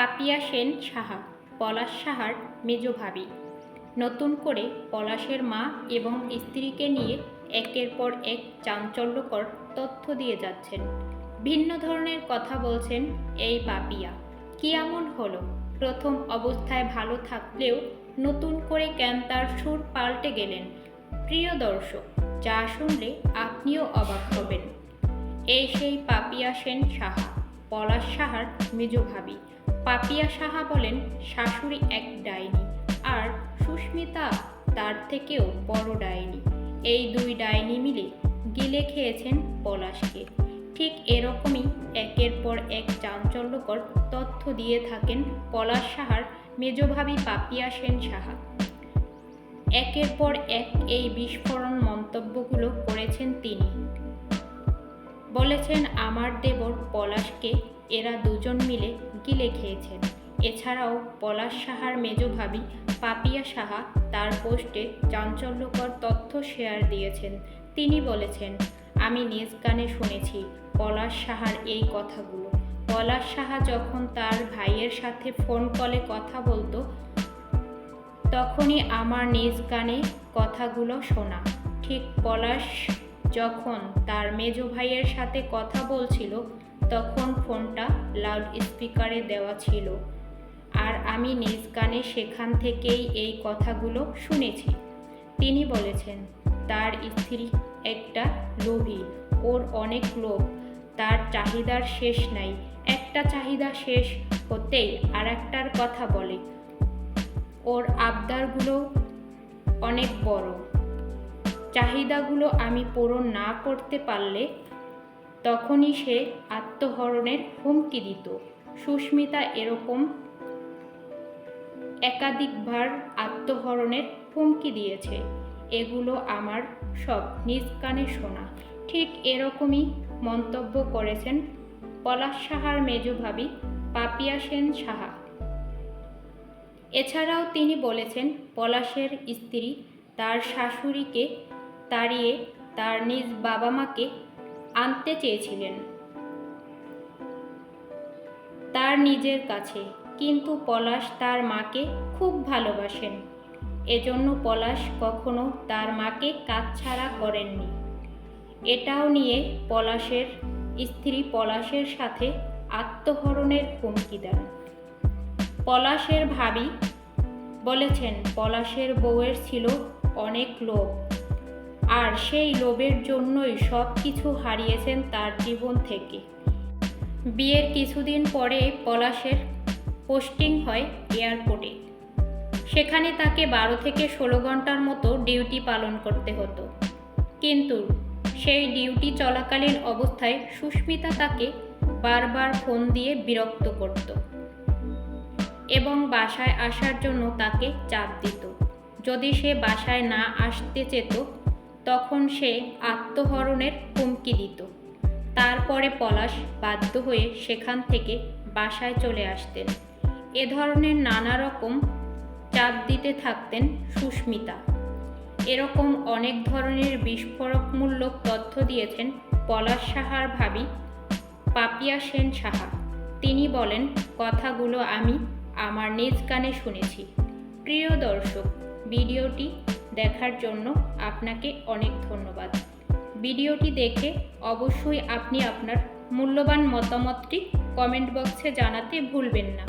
পাপিয়া সেন সাহা, পলাশ সাহার মেজ ভাবি। নতুন করে পলাশের মা এবং স্ত্রীকে নিয়ে একের পর এক চাঞ্চল্যকর তথ্য দিয়ে যাচ্ছেন। ভিন্ন ধরনের কথা বলছেন এই পাপিয়া। কি এমন হলো? প্রথম অবস্থায় ভালো থাকলেও নতুন করে কেন তার সুর পাল্টে গেলেন? প্রিয় দর্শক, যা শুনলে আপনিও অবাক হবেন। এই সেই পাপিয়া সেন সাহা। পলাশ সাহার মেজ ভাবি। পাপিয়া সাহা বলেন, শাশুড়ি এক ডাইনি, আর সুস্মিতা তার থেকেও বড় ডাইনি। এই দুই ডাইনি মিলে গিলে খেয়েছেন পলাশকে। ঠিক এরকমই একের পর এক চাঞ্চল্যকর তথ্য দিয়ে থাকেন পলাশ সাহার মেজভাবি পাপিয়া সেন সাহা। একের পর এক এই বিস্ফোরণ মন্তব্যগুলো বলেছেন আমার দেবর পলাশকে এরা দুজন মিলে গিলে খেয়েছেন। এছাড়াও পলাশ সাহার মেজ ভাবি পাপিয়া সাহা তার পোস্টে চাঞ্চল্যকর তথ্য শেয়ার দিয়েছেন। তিনি বলেছেন, আমি নিজ কানে শুনেছি পলাশ সাহার এই কথাগুলো। পলাশ সাহা যখন তার ভাইয়ের সাথে ফোন কলে কথা বলতো, তখনই আমার নিজ কানে কথাগুলো শোনা। ঠিক পলাশ যখন তার মেজ ভাইয়ের সাথে কথা বলছিল, তখন ফোনটা লাউড স্পিকারে দেওয়া ছিল। আর আমি নিজ কানে সেখান থেকেই এই কথাগুলো শুনেছি। তিনি বলেছেন, তার স্ত্রী একটা লোভী, ওর অনেক লোভ। তার চাহিদার শেষ নাই। একটা চাহিদা শেষ হতেই আর একটার কথা বলে। ওর আবদারগুলো অনেক বড়। চাহিদাগুলো আমি পূরণ না করতে পারলে তখনই সে আত্মহরণের হুমকি দিত। সুস্মিতা এরকম একাধিকবার আত্মহরণের হুমকি দিয়েছে। এগুলো আমার সব নিজ কানে শোনা। ঠিক এরকমই মন্তব্য করেছেন পলাশ সাহার মেজো ভাবি পাপিয়া সেন সাহা। এছাড়াও তিনি বলেছেন, পলাশের স্ত্রী তার শাশুড়িকে তাড়িয়ে তার নিজ বাবা মাকে আনতে চেয়েছিলেন। তার নিজের কাছে, কিন্তু পলাশ তার মাকে খুব ভালোবাসেন। এজন্য পলাশ কখনো তার মাকে কাজ ছাড়া করেননি। এটাও নিয়ে পলাশের স্ত্রী পলাশের সাথে আত্মহরণের হুমকি দেন। পলাশের ভাবি বলেছেন, পলাশের বউয়ের ছিল অনেক লোভ। আর সেই লোভের জন্যই সব কিছু হারিয়েছেন তার জীবন থেকে। বিয়ের কিছুদিন পরে পলাশের পোস্টিং হয় এয়ারপোর্টে। সেখানে তাকে বারো থেকে ষোলো ঘণ্টার মতো ডিউটি পালন করতে হতো। কিন্তু সেই ডিউটি চলাকালীন অবস্থায় সুস্মিতা তাকে বারবার ফোন দিয়ে বিরক্ত করত এবং বাসায় আসার জন্য তাকে চাপ দিত। যদি সে বাসায় না আসতে চেত তখন সে আত্মহরণের হুমকি দিত। তারপরে পলাশ বাধ্য হয়ে সেখান থেকে বাসায় চলে আসতেন। এ ধরনের নানা রকম চাপ দিতে থাকতেন সুস্মিতা। এরকম অনেক ধরনের বিস্ফোরকমূলক তথ্য দিয়েছেন পলাশ সাহার ভাবি পাপিয়া সেন সাহা। তিনি বলেন, কথাগুলো আমি আমার নিজ কানে শুনেছি। প্রিয় দর্শক, ভিডিওটি দেখার জন্য আপনাকে অনেক ধন্যবাদ। ভিডিওটি দেখে অবশ্যই আপনি আপনার মূল্যবান মতামতটি কমেন্ট বক্সে জানাতে ভুলবেন না।